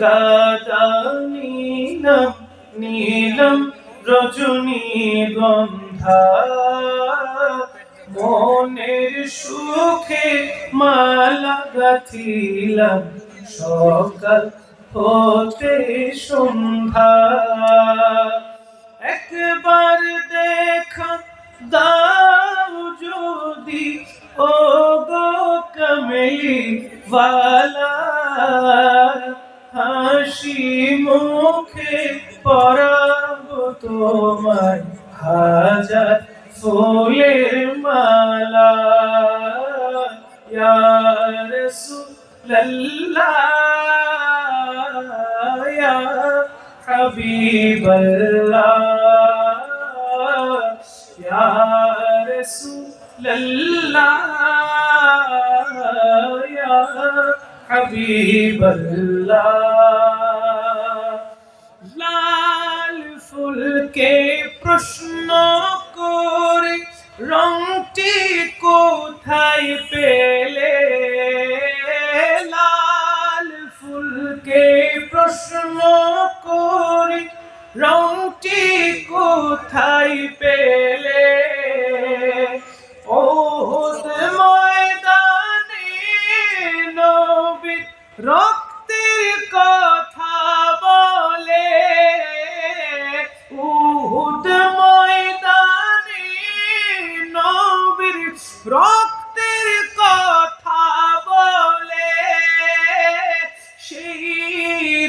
গাদা নীলম, রজনী গন্ধা। মনের সুখে মালা গাথিলাম, সকাল হতে সন্ধ্যা। একবার দেখা দাও যদি ও গো কমলি হাসি মুখে পরাব তোমায় হাজার ফুলের মালা। ইয়া রাসূলুল্লাহ ইয়া হাবিবাল্লাহ ইয়া রাসূলুল্লাহ ইয়া হাবিবাল্লাহ। ফুলকে প্রশ্ন করে, রংটি কোথায় পেলে? লাল ফুলকে প্রশ্ন করে, রংটি কোথায় পেলে? ওহদ ময়দানে নবী রক্তের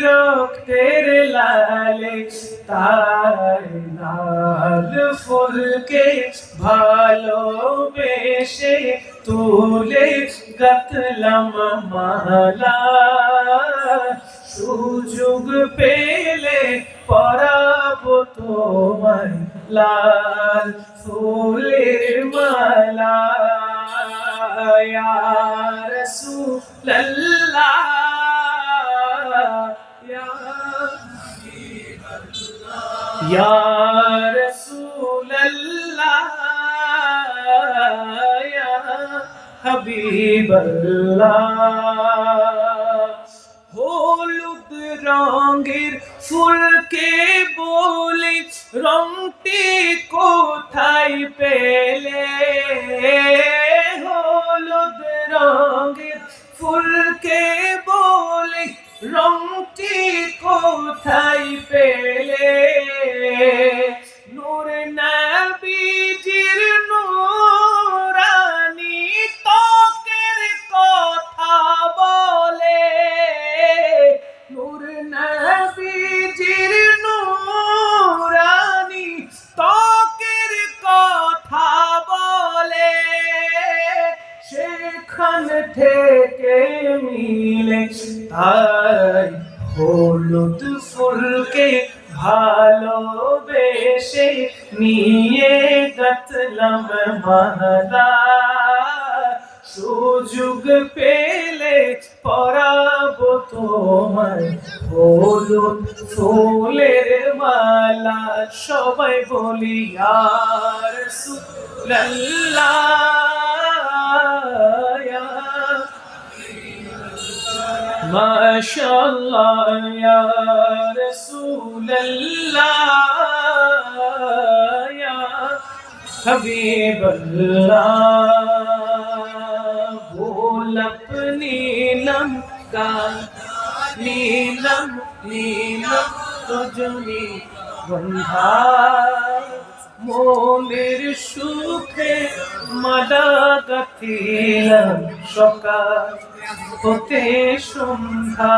রক্তের লালে, তার লাল ফুলকে ভালোবেসে তুলে গাতলাম মালা। সুযোগ পেলে পরাব তোমায় লাল ফুলের মালা ইয়া ইয়া রাসূলুল্লাহ ইয়া হাবিবাল্লাহ হলুদ রঙের ফুলকে বলে রংটি কোথায় পেলে? হলুদ রঙের ফুলকে বলে রংটি সেখান থেকে মিলে তাই হলুদ ফুলকে ভালোবেসে নিয়ে গতলাম মালা সুযোগ পেলে পরাব তোমায়। হলুদ ফুলের মালা সবাই বলি, আর সুল্লাহ মাশাআল্লাহ ইয়া রাসূলুল্লাহ ইয়া হাবিবাল্লাহ গোলাপ নীলম কা নীলম নীলম রজনী গন্ধা মনের সুখে মালা গাথিলাম সকাল হতে সন্ধ্যা।